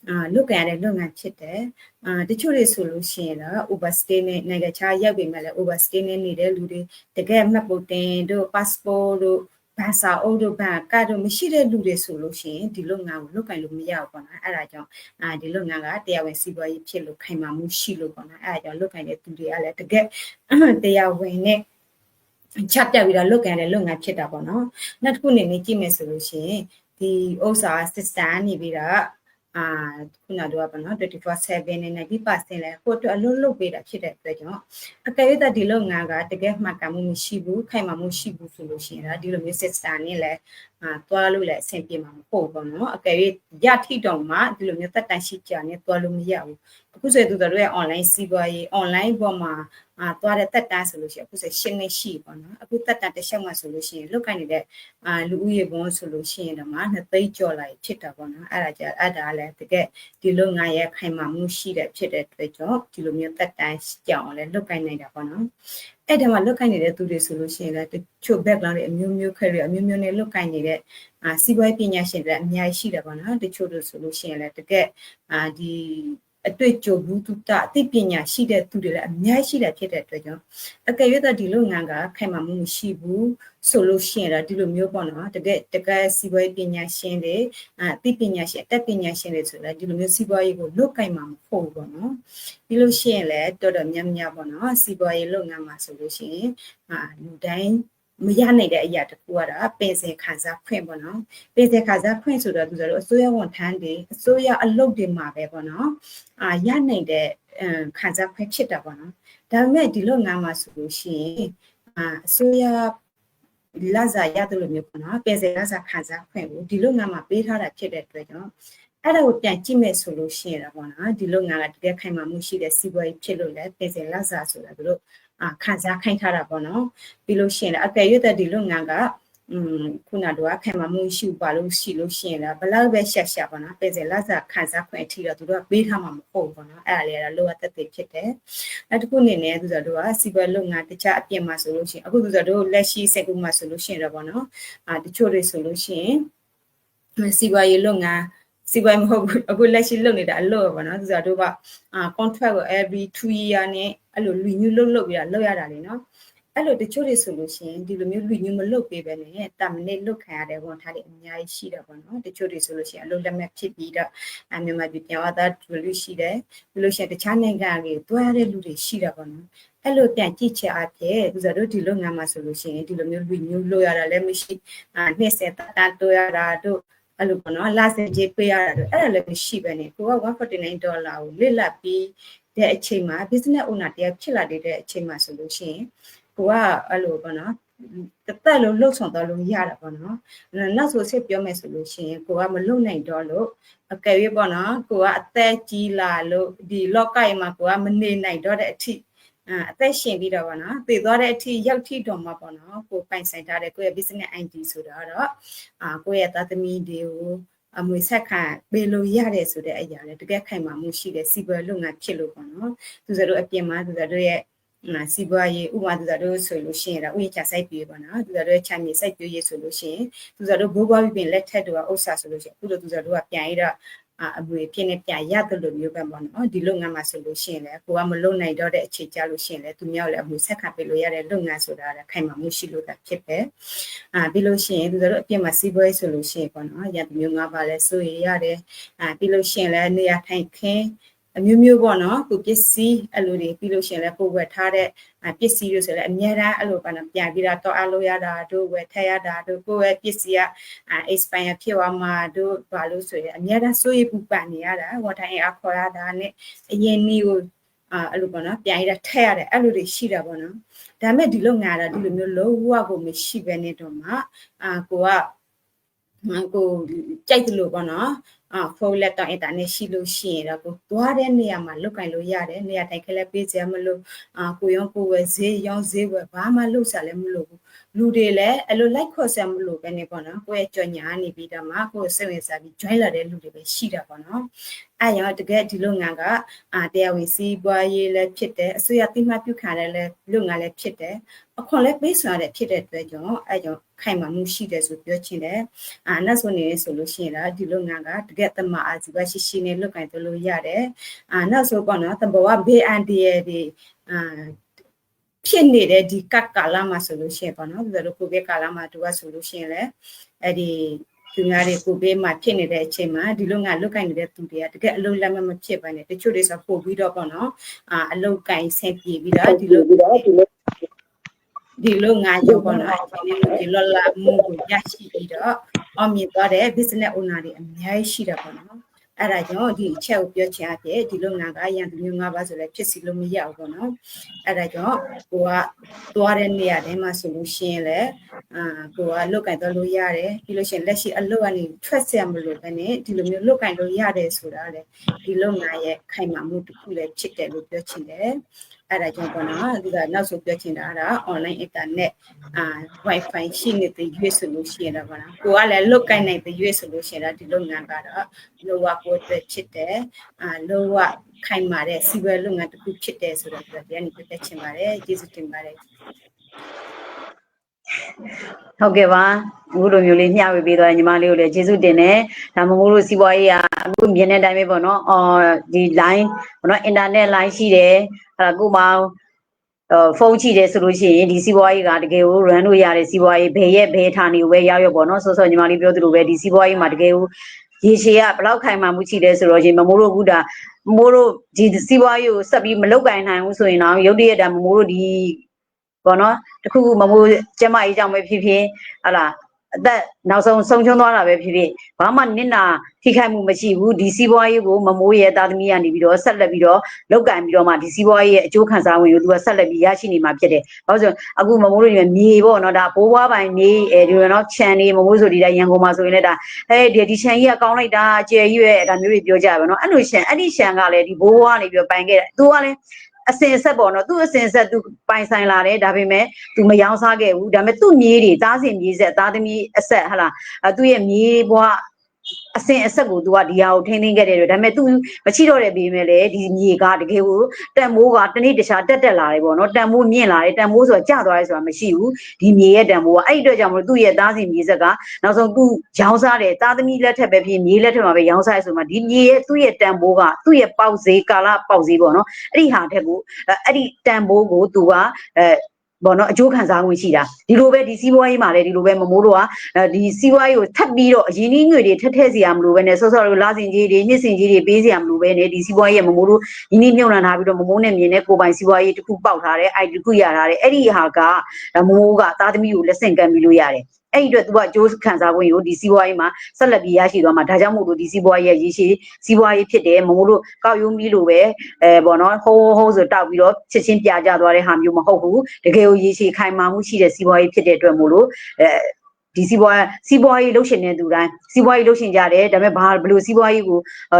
Speaker 3: အာလုပ်ကြရတဲ့လုပ်ငန်းဖြစ်တယ်အာတချို့တွေဆိုလို့ရှိရင်တော့ overstay နဲ့နိုင်ငံခြားရောက်ပြီမဲ့လည်း overstay နဲ့နေတဲ့လူတွေတကယ်မှတ်ပုံတင်တို့ passport တို့ဘာသာအုပ်တို့ဘာကတို့မရှိတဲ့လူတွေဆိုလို့ရှိရင်ဒီလုပ်ငန်းကိုလုပ်ကင်လို့မရဘူးပေါ့နော်အဲ့ဒါကြောင့်အာဒီလုပ်ငန်းကတရားဝင်စီးပွားရေးဖြစ်လို့ခိုင်မာမှုရှိလို့ပေါ့နော်အဲ့ဒါကြောင့်လုပ်ကင်တဲ့သူတွေကလည်းတကယ်တရားဝင်နဲ့ချက်ပြပြီးတော့လုပ်ကန်တဲ့လုပ်ငန်းဖြစ်တာပေါ့နော်နောက်တစ်ခုအနေနဲ့ကြည့်မယ်ဆိုလို့ရှိရင်ဒီဥစ္စာ system နေပြီးတော့ အာခုနကတော့ဗောနော်24/7နဲ့90%လဲကိုအတွက်အလုပ်လုပ်ပေးတာဖြစ်တဲ့အတွက်ကြောင့်အကယ်၍ဒီလုပ်ငန်းကတကယ်မှတ်ကမှုမရှိဘူးခိုင်မာမှုရှိဘူးဆိုလို့ရှိရင်ဒါဒီလိုမျိုး system နဲ့လဲ ဟာသွားလို့လည်းအဆင်ပြေမှာမဟုတ်ဘူးပေါ့နော်အကယ်၍ရထိတော့မှဒီလိုမျိုးသက်တမ်းရှိကြနဲ့သွားလို့မရဘူးအခုဆိုသူတို့ရဲ့ online စီးပွားရေး online ပေါ်မှာအာသွားတဲ့သက်တမ်းဆိုလို့ရှိရင်အခုဆိုရှင်းနေရှိပေါ့နော်အခုသက်တမ်းတစ်ချက်မှဆိုလို့ရှိရင်လုတ်ကိုင်းနေတဲ့အာလူဦးရေဘုံဆိုလို့ရှိရင်တော့မှနှစ်သိန်းကျော်လာဖြစ်တာပေါ့နော်အဲ့ဒါကြအဲ့ဒါလည်းတကယ်ဒီလုတ်ငါရဲ့ခိုင်မာမှုရှိတဲ့ဖြစ်တဲ့အတွက်ကြောင့်ဒီလိုမျိုးသက်တမ်းကြောင့်လည်းလုတ်ကိုင်းနေတာပေါ့နော် အဲ့ဒါမှလုတ်ကိုင်းနေတဲ့သူတွေဆိုလို့ရှိရင်လည်းတချို့ background တွေအမျိုးမျိုးခဲတွေအမျိုးမျိုးနဲ့လုတ်ကိုင်းနေတဲ့အာစီးပွားရေးပညာရှင်တွေအများကြီးရှိတယ်ပေါ့နော်တချို့တို့ဆိုလို့ရှိရင်လည်းတကယ်အာဒီ အတွေ့အကြုံဘူးတုတအသိပညာရှိတဲ့သူတွေလည်းအများကြီးရှိတယ်ဖြစ်တဲ့အတွက်ကြောင့်အကယ်၍ဒီလုပ်ငန်းကခိုင်မာမှုမရှိဘူးဆိုလို့ရှိရင်တော့ဒီလိုမျိုးပေါ့နော်တကယ်တကယ်စီးပွားရေးပညာရှင်တွေအသိပညာရှင်အတက်ပညာရှင်တွေဆိုလည်းဒီလိုမျိုးစီးပွားရေးကိုလုတ်ကင်မှာမဟုတ်ဘူးပေါ့နော်ပြီးလို့ရှိရင်လည်းတော်တော်များများပေါ့နော်စီးပွားရေးလုပ်ငန်းမှာဆိုလို့ရှိရင်အာလူတိုင်း မရနိုင်တဲ့အရာတခုကတော့ပင်စင်ခံစားခွင့်ပေါ့နော်ပင်စင်ခံစားခွင့်ဆိုတော့သူတို့အစိုးရဝန်ထမ်းတွေအစိုးရအလုပ်တွေမှာပဲပေါ့နော်အာရနိုင်တဲ့ခံစားခွင့်ဖြစ်တာပေါ့နော်ဒါပေမဲ့ဒီလုပ်ငန်းမှာဆိုလို့ရှိရင်အာအစိုးရလာစားရတယ်လို့မျိုးပေါ့နော်ပင်စင်လာစားခံစားခွင့်ကိုဒီလုပ်ငန်းမှာပေးထားတာဖြစ်တဲ့အတွက်ကြောင့်အဲ့ဒါကိုပြန်ကြည့်မယ်ဆိုလို့ရှိရင်တော့ပေါ့နော်ဒီလုပ်ငန်းကတကယ်ခိုင်မာမှုရှိတဲ့စီးပွားရေးဖြစ်လို့လဲပင်စင်လာစားဆိုတာတို့အာ ခံစားခိုင်းထားတာပေါ့နော်ပြီးလို့ရှိရင်အကယ်၍တဲ့ဒီလုပ်ငန်းကอืมခုနတော့ခံမမှုရှိပါလို့ရှိလို့ရှိရင်လည်းဘလောက်ပဲရှက်ရှက်ပါနော်ပြည်စင်လက်စာခံစားခွင့်အထိတော့သူတို့ကပေးထားမှာမဟုတ်ဘူးပေါ့နော်အဲ့ဒါလေးကတော့လိုအပ်တဲ့ဖြစ်တယ်နောက်တစ်ခုအနေနဲ့သူတို့ကစီပွားလုပ်ငန်းတခြားအပြင်မှာဆိုလို့ရှိရင်အခုသူတို့လက်ရှိစက်ကူမှာဆိုလို့ရှိရင်တော့ပေါ့နော်အာတချို့တွေဆိုလို့ရှိရင်စီပွားရေးလုပ်ငန်းစီပွားမဟုတ်ဘူးအခုလက်ရှိလုပ်နေတာအလုပ်ပေါ့နော်သူတို့ကအာ contract ကို every 2 year နဲ့ အဲ့လို renew လုပ်လုပ်ပြီးတာလုပ်ရတာလေနော်အဲ့လိုတချို့တွေဆိုလို့ရှိရင်ဒီလိုမျိုး renew မလုပ်ပေးပဲနဲ့ terminate လုပ်ခံရတဲ့ဝန်ထားတွေအများကြီးရှိတယ်ပေါ့နော်တချို့တွေဆိုလို့ရှိရင်အလုပ်လက်မဲ့ဖြစ်ပြီးတော့အမြန်မာပြည်ပြန်သွားတာလူရှိတယ်ပြီးလို့ရှိရင်တခြားနိုင်ငံတွေတွဲရတဲ့လူတွေရှိတာပေါ့နော်အဲ့လိုပြန်ကြည့်ချက်အဖြစ်သူစားတို့ဒီလုပ်ငန်းမှာဆိုလို့ရှိရင်ဒီလိုမျိုး renew လုပ်ရတာလည်းမရှိအာနှစ်ဆက်တတတိုးရတာတို့အဲ့လိုပေါ့နော်လာစင်ကြေးပေးရတာတို့အဲ့ဒါလည်းမရှိပဲねကိုက149ဒေါ်လာကိုလစ်လက်ပြီး တဲ့အချိန်မှာ business owner တယောက်ဖြစ်လာတဲ့အချိန်မှာဆိုလို့ရှိရင်ကိုကအဲ့လိုပေါ့နော်တသက်လုံးလှုပ်ဆောင်တော့လို့ရတာပေါ့နော်နောက်ဆိုဆက်ပြောမယ်ဆိုလို့ရှိရင်ကိုကမလုံနိုင်တော့လို့အကယ်၍ပေါ့နော်ကိုကအသက်ကြီးလာလို့ဒီလော့ကိုင်မှာကိုကမနေနိုင်တော့တဲ့အထိအာအသက်ရှင်ပြီးတော့ပေါ့နော်တည်သွားတဲ့အထိရောက်ထိတော့မှာပေါ့နော်ကိုပိုင်ဆိုင်ထားတဲ့ကိုရဲ့ business ID ဆိုတာတော့အာကိုရဲ့သားသမီးတွေကို အမွေဆက်ခံပေးလို့ရတယ်ဆိုတဲ့အရာလေတကယ်ခိုင်မာမှုရှိတဲ့စီပွားလုပ်ငန်းဖြစ်လို့ပေါ့နော်သူစတို့အပြင်မှာသူစတို့ရဲ့နာစီပွားရေးဥပမာသူတို့ဆိုလို့ရှိရင်တော့ဥယျာဉ်ချစိုက်ပြေးပါနော်သူတို့ရဲ့ချမ်းမြေစိုက်ပြေးရေးဆိုလို့ရှိရင်သူတို့ဘိုးဘွားပြီးပြင်လက်ထက်တို့ကဥစ္စာဆိုလို့ရှိရင်အခုလိုသူတို့ကပြန်ရတော့ အအမွေဖြစ်နေပြန်ရတယ်လို့မျိုးပဲပေါ့နော်ဒီလုပ်ငန်းမှာဆိုလို့ရှိရင်လည်းကိုကမလုံနိုင်တော့တဲ့အခြေကြလို့ရှိရင်လည်းသူများလည်းအမွေဆက်ခံပေးလို့ရတဲ့လုပ်ငန်းဆိုတာလည်းခိုင်မာမှုရှိလို့တာဖြစ်ပဲအာပြီးလို့ရှိရင်သူတို့အပြင်မှာစီးပွားရေးဆိုလို့ရှိရင်ပေါ့နော်ရတဲ့မျိုးငါးပါလဲစိုးရရတယ်အာပြီးလို့ရှိရင်လည်းနေရာထိုင်ခင်း အမျိုးမျိုးပေါ့နော်ကိုပစ္စည်းအဲ့လိုတွေပြီးလို့ရှိရင်လည်းကိုဝယ်ထားတဲ့ပစ္စည်းတွေဆိုလည်းအများအားအဲ့လိုပါနော်ပြန်ပြီးတော့အလို့ရတာတို့ဝယ်ထည့်ရတာတို့ကိုယ့်ရဲ့ပစ္စည်းက expire ဖြစ်သွားမှာတို့ဘာလို့ဆိုရင်အများအားစိုးရိမ်ပူပန်နေရတာဝတ်ထိုင်အားခေါ်ရတာနဲ့အရင်နီးကိုအာအဲ့လိုပေါ့နော်ပြန်ရတာထည့်ရတယ်အဲ့လိုတွေရှိတာပေါ့နော်ဒါပေမဲ့ဒီလိုငါတာဒီလိုမျိုးလုံးဝကိုမရှိဘဲနဲ့တော့မှအာကိုက ကိုကြိုက်တယ်လို့ပေါ့နော်အာဖုန်းလက်တော့အင်တာနက်ရှိလို့ရှိရင်တော့ကိုသွားတဲ့နေရာမှာလုတ်ကင်လို့ရတယ်နေရာတိုင်းခလက်ပေးစရာမလိုအာကိုရောကိုဝယ်ဈေးရောင်းဈေးဝယ်ဘာမှလုတ်စားလည်းမလိုဘူး လူတွေလည်းအဲ့လို like ခေါ်စရာမလိုပဲနေပေါ့နော်ကိုယ့်ရဲ့ကြော်ညာနေပြီးတော့မှကိုယ်စိတ်ဝင်စားပြီး join လာတဲ့လူတွေပဲရှိတာပေါ့နော်အဲ့ရောတကယ်ဒီလုပ်ငန်းကအာတရားဝင်စီးပွားရေးလည်းဖြစ်တယ်အစိုးရတိမှတ်ပြုခံရတဲ့လုပ်ငန်းလည်းဖြစ်တယ်အခွန်လည်းပေးစွာတဲ့ဖြစ်တဲ့အတွက်ကြောင့်အဲ့ကြောင့်ခိုင်မာမှုရှိတယ်ဆိုပြောချင်တယ်အာနောက်ဆိုနေဆိုလို့ရှိရင်တော့ဒီလုပ်ငန်းကတကယ်တမအာဇီဝရှိရှိနဲ့လုပ်ကင်လို့ရတယ်အာနောက်ဆိုပေါ့နော်တဘောကဘေးအန်ဒီရတွေအာ ဖြစ်နေတဲ့ဒီကတ်ကာလမှာဆိုလို့ရှိရင်ပေါ့နော်ဒီလိုကိုဗစ်ကာလမှာတူကဆိုလို့ရှိရင်လည်းအဲ့ဒီသူများတွေကိုဘေးမှာဖြစ်နေတဲ့အချိန်မှာဒီလိုငါလုတ်ကင်နေတဲ့သူတွေကတကယ်အလုံးလက်မမဖြစ်ပါနဲ့တချို့တွေဆိုပို့ပြီးတော့ပေါ့နော်အာအလုတ်ကင်ဆင်ပြေပြီးတော့ဒီလိုဒီလိုငါကြောပေါ့နော်ဒီလိုလာမှုကိုရရှိပြီးတော့အောင်မြင်သွားတဲ့ business owner တွေအများကြီးရှိတာပေါ့နော် အဲ့ဒါကြောင့်ဒီအချက်ကိုပြောချင်အပ်ဒီလုပ်ငန်းကရန်သူမျိုး၅ပါးဆိုလည်းဖြစ်စီလို့မရဘူးပေါ့နော်အဲ့ဒါကြောင့်ကိုကသွားတဲ့နေရာတိုင်းမှာဆိုလို့ရှိရင်လည်းအာကိုကလုတ်ကင်တော့လို့ရတယ်ပြီးလို့ရှိရင်လက်ရှိအလုတ်ကနေထွက်ဆက်မလို့ပဲねဒီလိုမျိုးလုတ်ကင်လို့ရတယ်ဆိုတာလေဒီလုပ်ငန်းရဲ့ခိုင်မာမှုတစ်ခုလည်းဖြစ်တယ်လို့ပြောချင်တယ် အဲ့ဒါကြောင့်ပေါ့နော်ဒီကနောက်ဆိုပြောချင်တာက online internet အာ wifi ရှိနေတဲ့ရွေးဆိုလို့ရှိရင်တော့ပေါ့နော်ကိုကလည်းလုတ်ကင်နိုင်တဲ့ရွေးဆိုလို့ရှိရင်တော့ဒီလုပ်ငန်းကတော့လောကကိုအတွက်ဖြစ်တယ်အာလောကခိုင်မာတဲ့စီးပွားလုပ်ငန်းတစ်ခုဖြစ်တယ်ဆိုတော့ဒီကနေပြတ်ချင်ပါတယ်ကျေးဇူးတင်ပါတယ်
Speaker 1: ဟုတ်ကဲ့ပါအခုလိုမျိုးလေးမျှဝေပေးသွားတဲ့ညီမလေးကိုလည်းကျေးဇူးတင်တယ်ဒါမမိုးလို့စီးပွားရေးကအခုမြင်တဲ့အတိုင်းပဲပေါ့နော်အော်ဒီ line ပေါ့နော် internet line ရှိတယ်အဲ့ဒါကိုမအောင်အော်ဖုန်းကြည့်တယ်ဆိုလို့ရှိရင်ဒီစီးပွားရေးကတကယ်ကို run လို့ရတဲ့စီးပွားရေးဘယ်ရဲ့ဘယ်ဌာနေကိုပဲရောက်ရောက်ပေါ့နော်ဆော့ဆော့ညီမလေးပြောသလိုပဲဒီစီးပွားရေးမှာတကယ်ကိုရေရှည်ကဘယ်လောက်ခိုင်မာမှုရှိလဲဆိုတော့ရှင်မမိုးတို့အခုဒါမမိုးတို့ဒီစီးပွားရေးကိုဆက်ပြီးမလုပ်ကင်နိုင်ဘူးဆိုရင်တော့ရုတ်တရက်တာမမိုးတို့ဒီ ပေါ့နော်တခုခုမမိုးကျမကြီးကြောင့်ပဲဖြစ်ဖြစ်ဟလာအသက်နောက်ဆုံးဆုံးချုံသွားတာပဲဖြစ်ဖြစ်ဘာမှနစ်နာထိခိုက်မှုမရှိဘူးဒီစီးပွားရေးကိုမမိုးရဲ့သားသမီးကနေပြီးတော့ဆက်လက်ပြီးတော့လောက်ကင်ပြီးတော့မှဒီစီးပွားရေးရဲ့အကျိုးခံစားဝင်ကိုသူကဆက်လက်ပြီးရရှိနေမှာဖြစ်တယ်။ဘာလို့ဆိုအခုမမိုးတို့ဒီမြေပေါ့နော်ဒါဘိုးဘွားပိုင်မြေအဲဒီလိုနော်ခြံနေမမိုးဆိုဒီတိုင်းရန်ကုန်မှာဆိုရင်လည်းဒါအဲဒီဒီခြံကြီးကကောင်းလိုက်တာကျယ်ကြီးရဲ့ဒါမျိုးတွေပြောကြပါနော်အဲ့လိုခြံအဲ့ဒီခြံကလည်းဒီဘိုးဘွားနေပြီးတော့ပိုင်ခဲ့တယ်သူကလည်း အစင်ဆက်ပေါ့နော်သူ့အစင်ဆက်သူပိုင်ဆိုင်လာတယ်ဒါပေမဲ့သူမယောင်းစားခဲ့ဘူးဒါပေမဲ့သူ့မြေးတွေသားစင်မြေးဆက်သားသမီးအဆက်ဟလာသူ့ရဲ့မြေးဘွား အစင်အဆက်ကို तू ကဒီဟာကိုထိန်းသိမ်းခဲ့တယ်လို့ဒါပေမဲ့ तू မရှိတော့တယ်ပြီးမဲ့လေဒီမြေကတကယ်ကိုတန်မိုးကတနေ့တခြားတက်တက်လာတယ်ပေါ့နော်တန်မိုးမြင့်လာတယ်တန်မိုးဆိုတာကျသွားတယ်ဆိုတာမရှိဘူးဒီမြေရဲ့တန်မိုးကအဲ့ဒီအတွက်ကြောင့်မလို့သူ့ရဲ့သားစီမြေဆက်ကနောက်ဆုံး तू ရောင်းစားတယ်သားသမီးလက်ထက်ပဲဖြစ်မြေလက်ထက်မှာပဲရောင်းစားရဆိုမှဒီမြေရဲ့သူ့ရဲ့တန်မိုးကသူ့ရဲ့ပေါက်ဈေးကာလပေါက်ဈေးပေါ့နော်အဲ့ဒီဟာထက်ကိုအဲ့ဒီတန်မိုးကို तू ကအဲ ဘောနော်အကျိုးခံစားမှုရှိတာဒီလိုပဲဒီစီးပွားရေးမှာလည်းဒီလိုပဲမမိုးတို့ကအဲဒီစီးပွားရေးကိုထပ်ပြီးတော့အရင်နည်းငွေတွေထက်ထည့်စီရမလို့ပဲနဲ့ဆော့ဆော့တို့လာစင်ကြီးတွေနှစ်စင်ကြီးတွေပေးစီရမလို့ပဲနဲ့ဒီစီးပွားရေးကမမိုးတို့ရင်းနှီးမြုပ်နှံထားပြီးတော့မမိုးနဲ့မြင်တဲ့ကိုယ်ပိုင်စီးပွားရေးတစ်ခုပေါက်ထားတယ်အဲ့ဒီတစ်ခုရထားတယ်အဲ့ဒီဟာကဒါမမိုးကသားသမီးကိုလက်ဆင့်ကမ်းပြီးလို့ရတယ် အဲ့ဒီအတွက် तू ကအကျိုးခံစားခွင့်ကိုဒီစီးပွားရေးမှာဆက်လက်ပြီးရရှိသွားမှာဒါကြောင့်မို့လို့ဒီစီးပွားရေးရဲ့ရည်ရှိစီးပွားရေးဖြစ်တယ်မမို့လို့ကောက်ရုံးပြီးလို့ပဲအဲပေါ့နော်ဟိုးဟိုးဆိုတောက်ပြီးတော့ချက်ချင်းပြကြသွားတဲ့ဟာမျိုးမဟုတ်ဘူးတကယ်ကိုရည်ရှိခိုင်မာမှုရှိတဲ့စီးပွားရေးဖြစ်တဲ့အတွက်မို့လို့အဲ ဒီစီးပွားစီးပွားရေးလှုပ်ရှင်တဲ့သူတိုင်းစီးပွားရေးလှုပ်ရှင်ကြတယ်ဒါပေမဲ့ဘာဘယ်လိုစီးပွားရေးကို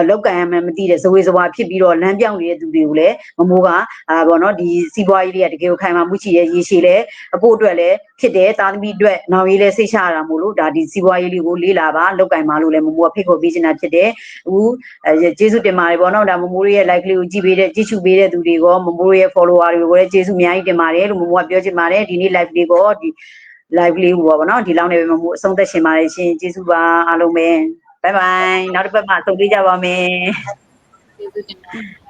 Speaker 1: လောက်ကန်ရမှန်းမသိတဲ့ဇဝေဇဝါဖြစ်ပြီးတော့လမ်းပြောင်းနေတဲ့သူတွေကိုလည်းမမိုးကအာပေါ့နော်ဒီစီးပွားရေးတွေကတကယ်ကိုခိုင်မာမှုရှိတဲ့ရည်ရှိလဲအဖို့အတွက်လည်းဖြစ်တယ်သားသမီးအတွက်နောက်ရေးလဲစိတ်ချရတာမို့လို့ဒါဒီစီးပွားရေးလေးကိုလေးလာပါလောက်ကန်ပါလို့လည်းမမိုးကဖိတ်ခေါ်ပေးချင်တာဖြစ်တယ်အခုအဲကျေးဇူးတင်ပါတယ်ပေါ့နော်ဒါမမိုးရဲ့ like လေးကိုကြည့်ပေးတဲ့ကြည့်ရှုပေးတဲ့သူတွေကမမိုးရဲ့ follower တွေကိုလည်းကျေးဇူးအများကြီးတင်ပါတယ်လို့မမိုးကပြောချင်ပါတယ်ဒီနေ့ live လေးကိုဒီ live လေးကိုပေါ့နော်ဒီလောက်နေပဲမမိုးအဆုံးသက်ရှင်ပါတယ်ရှင်ကျေးဇူးပါအားလုံးပဲ bye bye နောက်တစ်ပတ်မှဆုံတွေ့ကြပါမယ်
Speaker 4: ကျေးဇူးတင်ပါတယ်